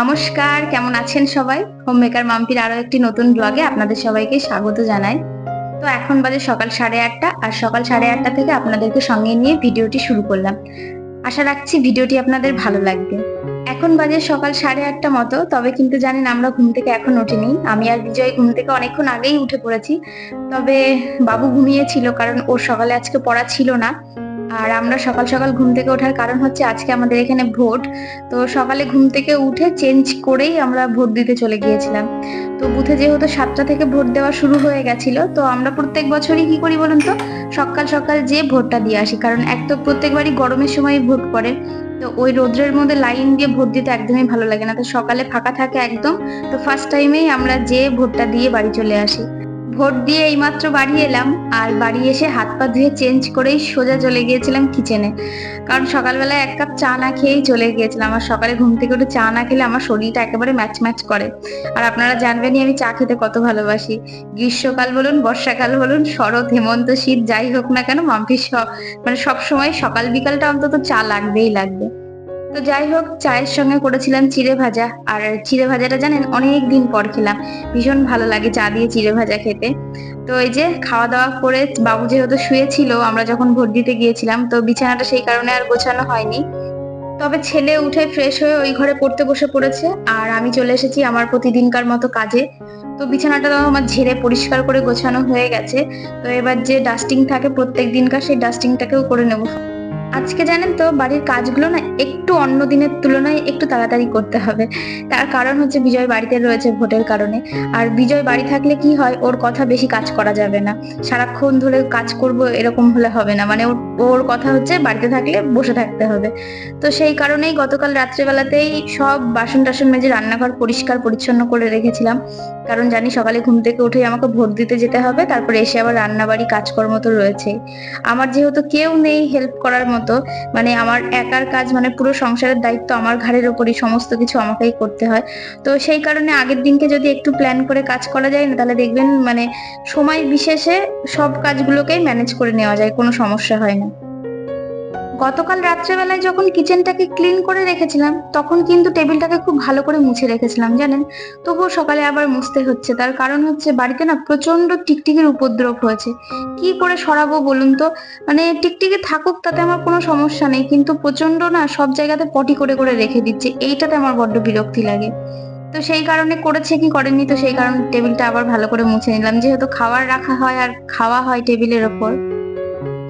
নমস্কার, কেমন আছেন সবাই? হোম মেকার মাম্পির আরও একটি নতুন ব্লগে আপনাদের সবাইকে স্বাগত জানাই। তো এখন বাজে সকাল সাড়ে আটটা, আর সকাল সাড়ে আটটা থেকে আপনাদেরকে সঙ্গে নিয়ে ভিডিওটি শুরু করলাম। আশা রাখছি ভিডিওটি আপনাদের ভালো লাগবে। এখন বাজে সকাল সাড়ে আটটা মতো, তবে কিন্তু জানেন আমরা ঘুম থেকে এখন উঠিনি। আমি আর বিজয় ঘুম থেকে অনেকক্ষণ আগেই উঠে পড়েছি। তবে বাবু ঘুমিয়েছিল, কারণ ওর সকালে আজকে পড়া ছিল না। আর আমরা সকাল সকাল ঘুম থেকে ওঠার কারণ হচ্ছে আজকে আমাদের এখানে ভোট। তো সকালে ঘুম থেকে উঠে চেঞ্জ করেই আমরা ভোট দিতে চলে গিয়েছিলাম। তো বুথে যেহেতু সাতটা থেকে ভোট দেওয়া শুরু হয়ে গেছিল, তো আমরা প্রত্যেক বছরই কি করি বলুন তো? সকাল সকাল যে ভোটটা দিয়ে আসি, কারণ এক তো প্রত্যেকবারই গরমের সময় ভোট পড়ে। তো ওই রোদ্রের মধ্যে লাইন দিয়ে ভোট দিতে একদমই ভালো লাগে না। তো সকালে ফাঁকা থাকে একদম। তো ফার্স্ট টাইমেই আমরা যে ভোটটা দিয়ে বাড়ি চলে আসি। ভোট দিয়ে এইমাত্র বাড়ি এলাম, আর বাড়ি এসে হাত পা ধুয়ে চেঞ্জ করেই সোজা চলে গিয়েছিলাম কিচেনে কারণ সকালবেলা এক কাপ চা না খেয়েই চলে গিয়েছিলাম, আর সকালে ঘুম থেকে উঠে চা না খেলে আমার শরীরটা একেবারে ম্যাচ ম্যাচ করে। আর আপনারা জানবেনই, আমি চা খেতে কত ভালোবাসি। গ্রীষ্মকাল বলুন, বর্ষাকাল বলুন, শরৎ, হেমন্ত, শীত, যাই হোক না কেন মাম্পির সব মানে সব সময় সকাল বিকালটা অন্তত চা লাগবেই লাগবে। তো যাই হোক, চায়ের সঙ্গে করেছিলাম চিড়ে ভাজা। আর চিড়ে ভাজাটা জানেন, অনেক দিন পর খেলাম। ভীষণ ভালো লাগে চা দিয়ে চিড়ে ভাজা খেতে। তো এই যে খাওয়া দাওয়া করে বাবু যেহেতু শুয়েছিল, আমরা যখন ভোট দিতে গিয়েছিলাম, তো বিছানাটা সেই কারণে আর গোছানো হয়নি। তবে ছেলে উঠে ফ্রেশ হয়ে ওই ঘরে পড়তে বসে পড়েছে, আর আমি চলে এসেছি আমার প্রতিদিনকার মতো কাজে। তো বিছানাটা আমার ঝেড়ে পরিষ্কার করে গোছানো হয়ে গেছে। তো এবার যে ডাস্টিং থাকে প্রত্যেক দিনকার, সেই ডাস্টিংটাকেও করে নেব। আজকে জানেন তো, বাড়ির কাজগুলো না একটু অন্য দিনের তুলনায় একটু তাড়াতাড়ি করতে হবে। তার কারণ হচ্ছে বিজয় বাড়িতে রয়েছে ভোটের কারণে। আর বিজয় বাড়ি থাকলে কি হয়, ওর কথা বেশি কাজ করা যাবে না। সারাক্ষণ ধরে কাজ করব এরকম হলে হবে না। মানে ওর কথা হচ্ছে বাড়িতে থাকলে বসে থাকতে হবে। তো সেই কারণেই গতকাল রাত্রেবেলাতেই সব বাসন টাসন মেজে রান্নাঘর পরিষ্কার পরিচ্ছন্ন করে রেখেছিলাম। কারণ জানি সকালে ঘুম থেকে উঠেই আমাকে ভোট দিতে যেতে হবে। তারপরে এসে আবার রান্নাবাড়ি কাজকর্ম তো রয়েছে আমার যেহেতু কেউ নেই হেল্প করার মতো মানে আমার একার কাজ মানে পুরো সংসারের দায়িত্ব আমার ঘাড়ের ওপরই, সমস্ত কিছু আমাকেই করতে হয়। তো সেই কারণে আগের দিনকে যদি একটু প্ল্যান করে কাজ করা যায় না তাহলে দেখবেন মানে সময় বিশেষে সব কাজগুলোকেই ম্যানেজ করে নেওয়া যায়, কোনো সমস্যা হয় না। গতকাল রাত্রেবেলায় যখন কিচেনটাকে ক্লিন করে রেখেছিলাম, তখন কিন্তু টেবিলটাকে খুব ভালো করে মুছে রেখেছিলাম, জানেন? তবুও সকালে আবার মুছতে হচ্ছে। তার কারণ হচ্ছে বাড়িতে না প্রচণ্ড টিকটিকির উপদ্রব হয়েছে। কি করে সরাবো বলুন তো? মানে টিকটিকি থাকুক, তাতে আমার কোনো সমস্যা নেই, কিন্তু প্রচণ্ড না সব জায়গাতে পটি করে করে রেখে দিচ্ছে। এইটাতে আমার বড্ড বিরক্তি লাগে। তো সেই কারণে করেছে কি করেনি তো সেই কারণে টেবিলটা আবার ভালো করে মুছে নিলাম। যেহেতু খাবার রাখা হয় আর খাওয়া হয় টেবিলের ওপর।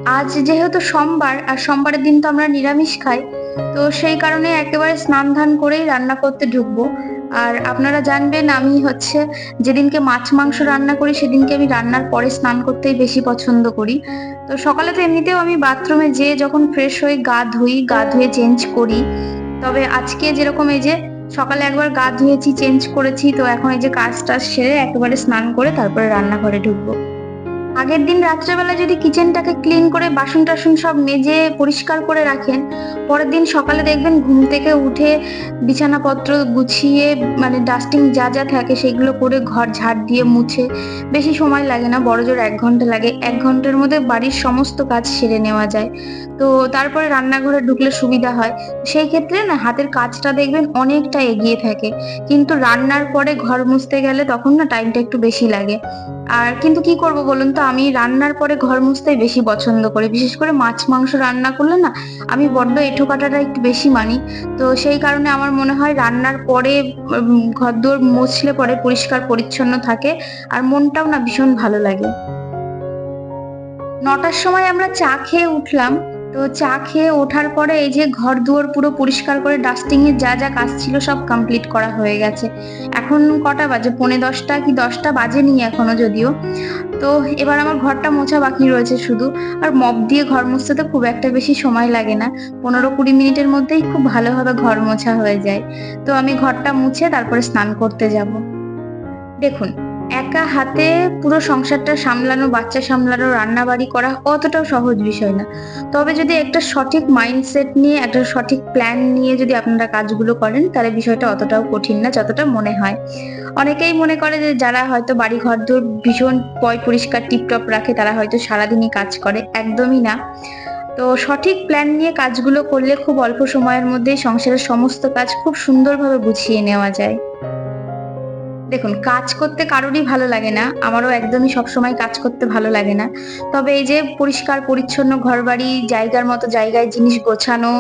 আজ যেহেতু সোমবার, আর সোমবারের দিন তো আমরা নিরামিষ খাই, তো সেই কারণে একেবারে স্নান ধান করেই রান্না করতে ঢুকবো। আর আপনারা জানবেন, আমি হচ্ছে যেদিনকে মাছ মাংস রান্না করি, সেদিনকে আমি রান্নার পরে স্নান করতেই বেশি পছন্দ করি। তো সকালে তো এমনিতেও আমি বাথরুমে যেয়ে যখন ফ্রেশ হয়ে গা ধুই, গা ধুয়ে চেঞ্জ করি। তবে আজকে যেরকম এই যে সকালে একবার গা ধুয়েছি, চেঞ্জ করেছি, তো এখন এই যে কাজ টাজ সেরে একেবারে স্নান করে তারপরে রান্নাঘরে ঢুকবো। আগের দিন রাত্রেবেলা যদি কিচেনটাকে ক্লিন করে বাসন টাসন সব মেজে পরিষ্কার করে রাখেন, পরের দিন সকালে দেখবেন ঘুম থেকে উঠে বিছানাপত্র গুছিয়ে মানে ডাস্টিং যা যা থাকে সেগুলো করে ঘর ঝাড় দিয়ে মুছে, বেশি সময় লাগে না বড় জোর এক ঘণ্টা লাগে। এক ঘণ্টার মধ্যে বাড়ির সমস্ত কাজ সেরে নেওয়া যায়। তো তারপরে রান্নাঘরে ঢুকলে সুবিধা হয়। সেই ক্ষেত্রে না, হাতের কাজটা দেখবেন অনেকটা এগিয়ে থাকে। কিন্তু রান্নার পরে ঘর মুছতে গেলে তখন না টাইমটা একটু বেশি লাগে। আর কিন্তু কি করব বলুন তো? আমি রান্নার পরে ঘর মুছতেই বেশি পছন্দ করি। বিশেষ করে মাছ, মাংস রান্না করলে না, আমি বড্ড এঁঠো কাটাটা একটু বেশি মানি। তো সেই কারণে আমার মনে হয় রান্নার পরে ঘর দুয়ার মুছলে পরে পরিষ্কার পরিচ্ছন্ন থাকে আর মনটাও না ভীষণ ভালো লাগে। নটার সময় আমরা চা খেয়ে উঠলাম। তো চা খেয়ে ওঠার পরে এই যে ঘর দুয়ার পুরো পরিষ্কার করে ডাস্টিং এর যা যা কাজ ছিল সব কমপ্লিট করা হয়ে গেছে। এখন কটা বাজে? পৌনে দশটা কি দশটা বাজেনি এখনও যদিও। তো এবার আমার ঘরটা মোছা বাকি রয়েছে শুধু। আর মপ দিয়ে ঘর মুছতে তো খুব একটা বেশি সময় লাগে না। পনেরো কুড়ি মিনিটের মধ্যেই খুব ভালোভাবে ঘর মোছা হয়ে যায়। তো আমি ঘরটা মুছে তারপরে স্নান করতে যাব। দেখুন একা হাতে পুরো সংসারটা সামলানো, বাচ্চা সামলানো রান্না বাড়ি করা অতটাও সহজ বিষয় না। তবে যদি একটা সঠিক মাইন্ডসেট নিয়ে, একটা সঠিক প্ল্যান নিয়ে যদি আপনারা কাজগুলো করেন, তাহলে বিষয়টা অতটাও কঠিন না যতটা মনে হয়। অনেকেই মনে করে যে যারা হয়তো বাড়ি ঘর দূর ভীষণ পয় পরিষ্কার টিপটপ রাখে, তারা হয়তো সারাদিনই কাজ করে। একদমই না। তো সঠিক প্ল্যান নিয়ে কাজগুলো করলে খুব অল্প সময়ের মধ্যেই সংসারের সমস্ত কাজ খুব সুন্দরভাবে গুছিয়ে নেওয়া যায়। দেখুন, কাজ করতে কারোরই ভালো লাগে না। আমারও একদমই সবসময় কাজ করতে ভালো লাগে না। তবে এই যে পরিষ্কার, পরিচ্ছন্ন ঘর বাড়ি জায়গার মতো জায়গায় জিনিস গোছানো,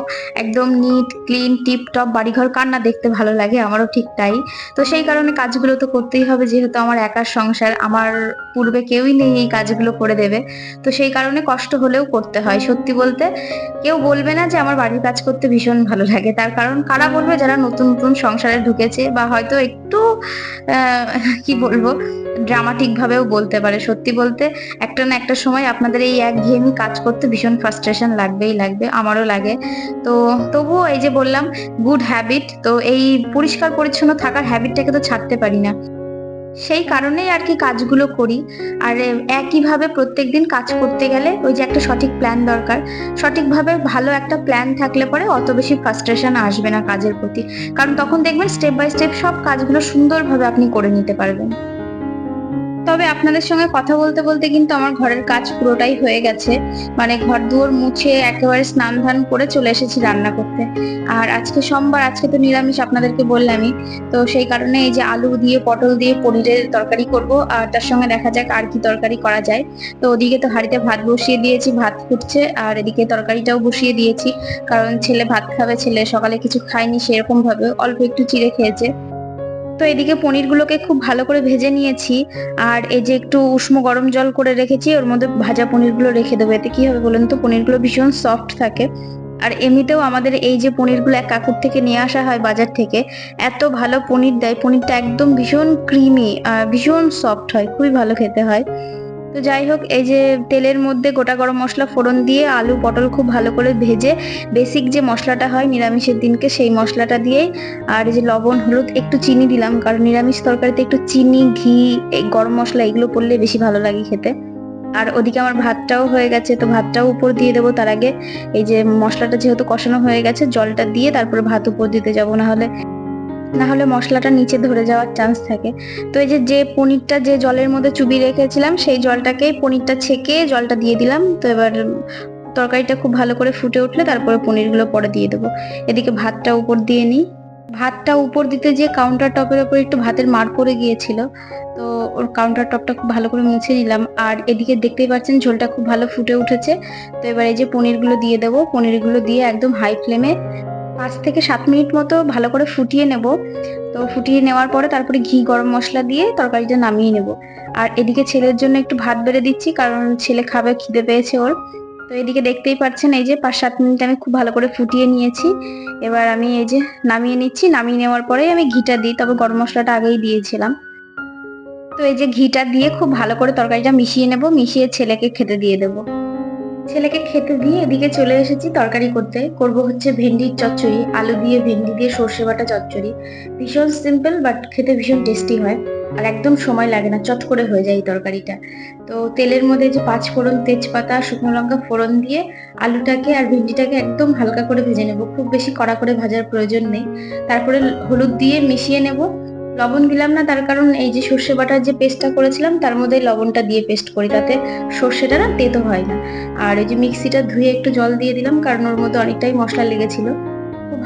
একদম নিট ক্লিন টিপ টপ বাড়িঘর, কার না দেখতে ভালো লাগে? আমারও ঠিক তাই। তো সেই কারণে কাজগুলো তো করতেই হবে, যেহেতু আমার একার সংসার, আমার পূর্বে কেউই নেই এই কাজগুলো করে দেবে। তো সেই কারণে কষ্ট হলেও করতে হয়। সত্যি বলতে, কেউ বলবে না যে আমার বাড়ির কাজ করতে ভীষণ ভালো লাগে। তার কারণ, কারা বলবে যারা নতুন নতুন সংসারে ঢুকেছে বা হয়তো একটু কি বলব? ড্রামাটিক ভাবেও বলতে পারে, সত্যি বলতে। একটা না একটা সময় আপনাদের এই একঘেয়েমি কাজ করতে ভীষণ ফ্রাস্ট্রেশন লাগবেই লাগবে, আমারও লাগে। তো তবুও এই যে বললাম গুড হ্যাবিট তো এই পরিষ্কার পরিচ্ছন্ন থাকার হ্যাবিটটাকে তো ছাড়তে পারি না। সেই কারণেই আর কি কাজগুলো করি। আর একইভাবে প্রত্যেকদিন কাজ করতে গেলে ওই যে একটা সঠিক প্ল্যান দরকার। সঠিকভাবে ভালো একটা প্ল্যান থাকলে পরে অত বেশি ফ্রাস্ট্রেশন আসবে না কাজের প্রতি। কারণ তখন দেখবেন স্টেপ বাই স্টেপ সব কাজগুলো সুন্দরভাবে আপনি করে নিতে পারবেন। তবে আপনাদের সঙ্গে কথা বলতে বলতে কিন্তু আমার ঘরের কাজ পুরোটাই হয়ে গেছে। মানে ঘর দুয়ার মুছে একেবারে স্নান ধান করে চলে এসেছি রান্না করতে। আর আজকে সোমবার, আজকে তো নিরামিষ আপনাদেরকে বললামই। তো সেই কারণে এই যে আলু দিয়ে, পটল দিয়ে পনিরের তরকারি করব। আর তার সঙ্গে দেখা যাক আর কি তরকারি করা যায়। তো ওদিকে তো হাঁড়িতে ভাত বসিয়ে দিয়েছি, ভাত ফুটছে। আর এদিকে তরকারিটাও বসিয়ে দিয়েছি। কারণ ছেলে ভাত খাবে, ছেলে সকালে কিছু খায়নি সেরকম ভাবে অল্প একটু চিড়ে খেয়েছে। তো এদিকে পনিরগুলোকে খুব ভালো করে ভেজে নিয়েছি। আর এই যে একটু উষ্ণ গরম জল করে রেখেছি, ওর মধ্যে ভাজা পনিরগুলো রেখে দেবো। এতে কি হবে বলুন তো? পনিরগুলো ভীষণ সফট থাকে। আর এমনিতেও আমাদের এই যে পনিরগুলো এক কাকুর থেকে নিয়ে আসা হয় বাজার থেকে, এত ভালো পনির দেয়। পনিরটা একদম ভীষণ ক্রিমি ভীষণ সফট হয়, খুবই ভালো খেতে হয়। তো যাই হোক, এই যে তেলের মধ্যে গোটা গরম মশলা ফোড়ন দিয়ে আলু, পটল খুব ভালো করে ভেজে বেসিক যে মশলাটা হয় নিরামিষের দিনকে সেই মশলাটা দিয়েই আর যে লবণ, হলুদ, একটু চিনি দিলাম কারণ নিরামিষ তরকারিতে একটু চিনি, ঘি, এই গরম মশলা এগুলো পড়লে বেশি ভালো লাগে খেতে। আর ওদিকে আমার ভাতটাও হয়ে গেছে, তো ভাতটাও উপর দিয়ে দেবো তার আগে। এই যে মশলাটা যেহেতু কষানো হয়ে গেছে, জলটা দিয়ে তারপরে ভাত উপর দিতে যাব না হলে না হলে মশলাটা নিচে ধরে যাওয়ার চান্স থাকে। তো এই যে যে পনিরটা যে জলের মধ্যে চুবি রেখেছিলাম, সেই জলটাকেই পনিরটা ছেঁকে জলটা দিয়ে দিলাম। তো এবার তরকারিটা খুব ভালো করে ফুটে উঠলে তারপরে পনিরগুলো পরে দিয়ে দেবো। এদিকে ভাতটা উপর দিয়ে নিই। ভাতটা উপর দিতে যে কাউন্টার টপের উপর একটু ভাতের মার পড়ে গিয়েছিল। তো ওর কাউন্টার টপটা খুব ভালো করে মুছে নিলাম। আর এদিকে দেখতেই পাচ্ছেন ঝোলটা খুব ভালো ফুটে উঠেছে। তো এবার এই যে পনিরগুলো দিয়ে দেবো। পনিরগুলো দিয়ে একদম হাই ফ্লেমে পাঁচ থেকে সাত মিনিট মতো ভালো করে ফুটিয়ে নেব। তো ফুটিয়ে নেওয়ার পরে তারপরে ঘি, গরম মশলা দিয়ে তরকারিটা নামিয়ে নেব। আর এদিকে ছেলের জন্য একটু ভাত বেড়ে দিচ্ছি, কারণ ছেলে খাবে, খিদে পেয়েছে ওর। তো এদিকে দেখতেই পাচ্ছেন, এই যে পাঁচ সাত মিনিট আমি খুব ভালো করে ফুটিয়ে নিয়েছি। এবার আমি এই যে নামিয়ে নিচ্ছি, নামিয়ে নেওয়ার পরেই আমি ঘিটা দিই, তবে গরম মশলাটা আগেই দিয়েছিলাম। তো এই যে ঘিটা দিয়ে খুব ভালো করে তরকারিটা মিশিয়ে নেব, মিশিয়ে ছেলেকে খেতে দিয়ে দেবো। ছেলেকে খেতে দিয়ে এদিকে চলে এসেছি তরকারি করতে। করব হচ্ছে ভেন্ডির চচ্চড়ি, আলু দিয়ে ভেন্ডি দিয়ে সর্ষে বাটা চচ্চড়ি। ভীষণ সিম্পল বাট খেতে ভীষণ টেস্টি হয়। আর একদম সময় লাগে না, চট করে হয়ে যায় এই তরকারিটা। তো তেলের মধ্যে যে পাঁচ ফোড়ন তেজপাতা, শুকনো লঙ্কা ফোড়ন দিয়ে আলুটাকে আর ভেন্ডিটাকে একদম হালকা করে ভেজে নেব। খুব বেশি কড়া করে ভাজার প্রয়োজন নেই। তারপরে হলুদ দিয়ে মিশিয়ে নেব। লবণ দিলাম না, তার কারণ এই যে সর্ষে বাটার যে পেস্টটা করেছিলাম, তার মধ্যে লবণটা দিয়ে পেস্ট করি, তাতে সর্ষেটা না তেতো হয় না। আর এই যে মিক্সিটা ধুয়ে একটু জল দিয়ে দিলাম, কারণ ওর মধ্যে অনেকটাই মশলা লেগেছিল।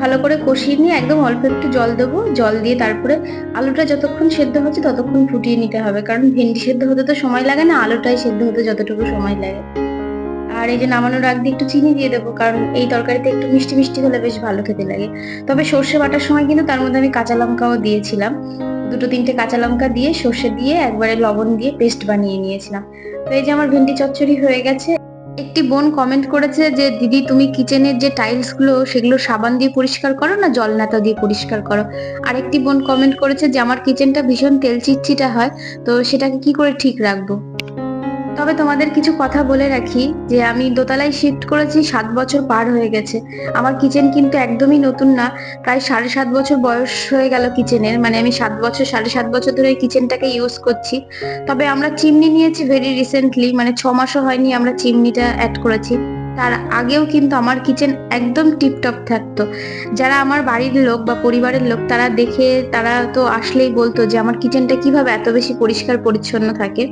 ভালো করে কষিয়ে নিয়ে একদম অল্প একটু জল দেবো। জল দিয়ে তারপরে আলুটা যতক্ষণ সেদ্ধ হচ্ছে, ততক্ষণ ফুটিয়ে নিতে হবে। কারণ ভেন্ডি সেদ্ধ হতে তো সময় লাগে না, আলুটাই সেদ্ধ হতে যতটুকু সময় লাগে। আর এই যে নামানোর আগ দিয়ে একটু চিনি দিয়ে দেবো, কারণ এই তরকারিতে একটু মিষ্টি মিষ্টি হলে বেশ ভালো খেতে লাগে। তবে সর্ষে বাটার সময় কিন্তু তার মধ্যে আমি কাঁচা লঙ্কাও দিয়েছিলাম। দুটো তিনটে কাঁচা লঙ্কা দিয়ে সর্ষে দিয়ে একবারে লবণ দিয়ে পেস্ট বানিয়ে নিয়েছিলাম। তো এই যে আমার ভেন্ডি চচ্চড়ি হয়ে গেছে। একটি বোন কমেন্ট করেছে যে, দিদি, তুমি কিচেনের যে টাইলসগুলো, সেগুলো সাবান দিয়ে পরিষ্কার করো না জল নাতা দিয়ে পরিষ্কার করো? আরেকটি বোন কমেন্ট করেছে যে, আমার কিচেনটা ভীষণ তেল চিটচিটা হয়, তো সেটাকে কি করে ঠিক রাখব? তবে তোমাদের কিছু কথা বলে রাখি যে আমি দোতলায় শিফট করেছি, সাত বছর পার হয়ে গেছে। আমার কিচেন কিন্তু একদমই নতুন না, প্রায় সাড়ে সাত বছর বয়স হয়ে গেল কিচেনের মানে আমি সাত বছর, সাড়ে সাত বছর ধরে কিচেনটাকে ইউজ করছি। তবে আমরা চিমনি নিয়েছি ভেরি রিসেন্টলি মানে ছ মাসও হয়নি আমরা চিমনিটা অ্যাড করেছি। তার আগেও কিন্তু আমার কিচেন একদম টিপটপ থাকতো। যারা আমার বাড়ির লোক বা পরিবারের লোক, তারা দেখে, তারা তো আসলেই বলতো যে আমার কিচেনটা কীভাবে এত বেশি পরিষ্কার পরিচ্ছন্ন থাকে।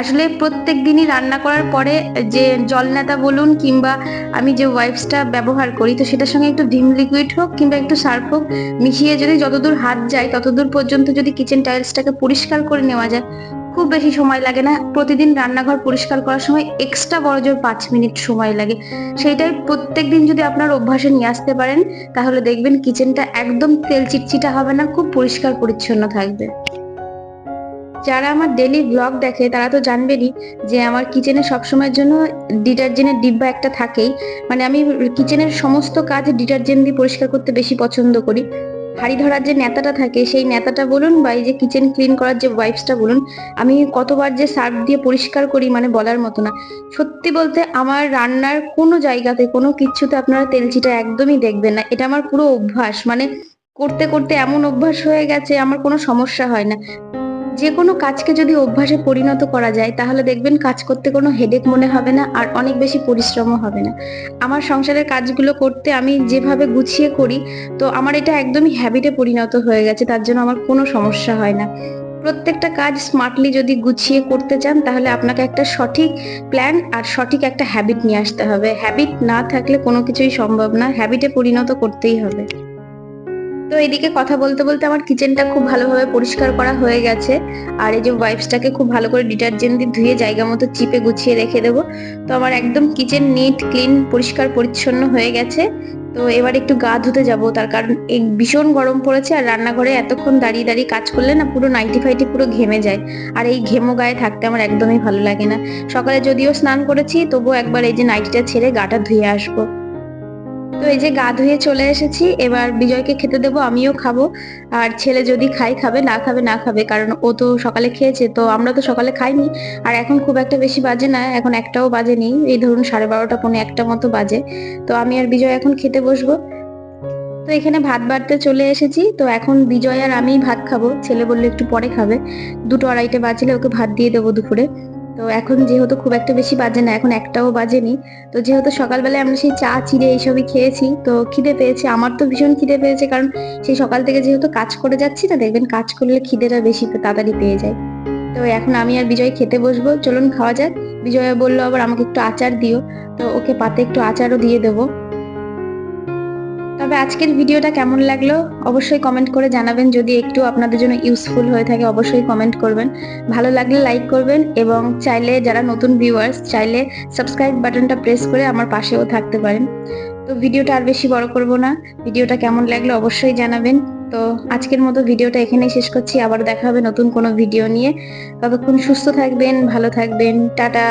আসলে প্রত্যেক দিনই রান্না করার পরে যে জল নেতা বলুন কিংবা আমি যে ওয়াইপসটা ব্যবহার করি, তো সেটার সঙ্গে একটু ভিম লিকুইড হোক কিংবা একটু সার্ফ হোক, মিশিয়ে যদি যতদূর হাত যায়, ততদূর পর্যন্ত যদি কিচেন টাইলসটাকে পরিষ্কার করে নেওয়া যায়, খুব বেশি সময় লাগে না। প্রতিদিন রান্নাঘর পরিষ্কার করার সময় এক্সট্রা বড় জোর পাঁচ মিনিট সময় লাগে। সেইটাই প্রত্যেক দিন যদি আপনার অভ্যাসে নিয়ে আসতে পারেন, তাহলে দেখবেন কিচেনটা একদম তেল চিটচিটা হবে না, খুব পরিষ্কার পরিচ্ছন্ন থাকবে। যারা আমার ডেলি ব্লগ দেখে, তারা তো জানবেনই যে আমার কিচেনে সবসময়ের জন্য ডিটারজেন্টের ডিব্বা একটা থাকেই। মানে আমি কিচেনের সমস্ত কাজ ডিটারজেন্ট দিয়ে পরিষ্কার করতে বেশি পছন্দ করি। হাড়ি ধরার যে নেতাটা থাকে, সেই নেতাটা বলুন বা এই যে কিচেন ক্লিন করার যে ওয়াইপসটা বলুন, আমি কতবার যে সার্ফ দিয়ে পরিষ্কার করি মানে বলার মতো না। সত্যি বলতে আমার রান্নার কোনো জায়গাতে, কোনো কিচ্ছুতে আপনারা তেলচিটা একদমই দেখবেন না। এটা আমার পুরো অভ্যাস। মানে করতে করতে এমন অভ্যাস হয়ে গেছে, আমার কোনো সমস্যা হয় না। যে কোনো কাজকে যদি অভ্যাসে পরিণত করা যায়, তাহলে দেখবেন কাজ করতে কোনো হেডেক মনে হবে না আর অনেক বেশি পরিশ্রমও হবে না। আমার সংসারের কাজগুলো করতে আমি যেভাবে গুছিয়ে করি, তো আমার এটা একদমই হ্যাবিটে পরিণত হয়ে গেছে, তার জন্য আমার কোনো সমস্যা হয় না। প্রত্যেকটা কাজ স্মার্টলি যদি গুছিয়ে করতে চান, তাহলে আপনাকে একটা সঠিক প্ল্যান আর সঠিক একটা হ্যাবিট নিয়ে আসতে হবে। হ্যাবিট না থাকলে কোনো কিছুই সম্ভব না হ্যাবিটে পরিণত করতেই হবে। তো এদিকে কথা বলতে বলতে আমার কিচেনটা খুব ভালোভাবে পরিষ্কার করা হয়ে গেছে। আর এই যে ওয়াইপসটাকে খুব ভালো করে ডিটারজেন্ট দিয়ে ধুয়ে জায়গা মতো চিপে গুছিয়ে রেখে দেবো। তো আমার একদম কিচেন নিট ক্লিন পরিষ্কার, পরিচ্ছন্ন হয়ে গেছে। তো এবার একটু গা ধুতে যাব, তার কারণ এই ভীষণ গরম পড়েছে আর রান্নাঘরে এতক্ষণ দাঁড়িয়ে দাঁড়িয়ে কাজ করলে না পুরো নাইটি ফাইটি পুরো ঘেমে যায়। আর এই ঘেমো গায়ে থাকতে আমার একদমই ভালো লাগে না। সকালে যদিও স্নান করেছি, তবুও একবার এই যে নাইটিটা ছেড়ে গাটা ধুয়ে আসব। তো এই যে গা ধুয়ে চলে এসেছি, এবার বিজয়কে খেতে দেবো, আমিও খাব। আর ছেলে যদি খাই খাবে, না খাবে না খাবে, কারণ ও তো সকালে খেয়েছে, তো আমরা তো সকালে খাইনি। আর এখন খুব একটা বেশি বাজে না, এখন একটাও বাজেনি এই ধরুন সাড়ে বারোটা, পৌনে একটা মতো বাজে। তো আমি আর বিজয় এখন খেতে বসবো। তো এখানে ভাত বাড়তে চলে এসেছি, তো এখন বিজয় আর আমিই ভাত খাব। ছেলে বললে একটু পরে খাবে। দুটো আড়াইটে বাজলে ওকে ভাত দিয়ে দেবো দুপুরে। তো এখন যেহেতু খুব একটা বেশি বাজে না, এখন একটাও বাজেনি। তো যেহেতু সকালবেলায় আমরা সেই চা, চিড়ে এইসবই খেয়েছি, তো খিদে পেয়েছে। আমার তো ভীষণ খিদে পেয়েছে, কারণ সেই সকাল থেকে যেহেতু কাজ করে যাচ্ছি না, দেখবেন কাজ করলে খিদেটা বেশি তাড়াতাড়ি পেয়ে যায়। তো এখন আমি আর বিজয় খেতে বসবো। চলুন খাওয়া যাক। বিজয় বলল আবার আমাকে একটু আচার দিও। তো ওকে পাতে একটু আচারও দিয়ে দেবো। তবে আজকের ভিডিওটা কেমন লাগল অবশ্যই কমেন্ট করে জানাবেন। যদি একটু আপনাদের জন্য ইউজফুল হয়ে থাকে অবশ্যই কমেন্ট করবেন। ভালো লাগলে লাইক করবেন এবং চাইলে যারা নতুন ভিউয়ার্স চাইলে সাবস্ক্রাইব বাটনটা প্রেস করে আমার পাশেও থাকতে পারেন। তো ভিডিওটা আর বেশি বড় করব না। ভিডিওটা কেমন লাগল অবশ্যই জানাবেন। তো আজকের মতো ভিডিওটা এখানেই শেষ করছি। আবার দেখা হবে নতুন কোনো ভিডিও নিয়ে। ততক্ষণ সুস্থ থাকবেন, ভালো থাকবেন। টাটা!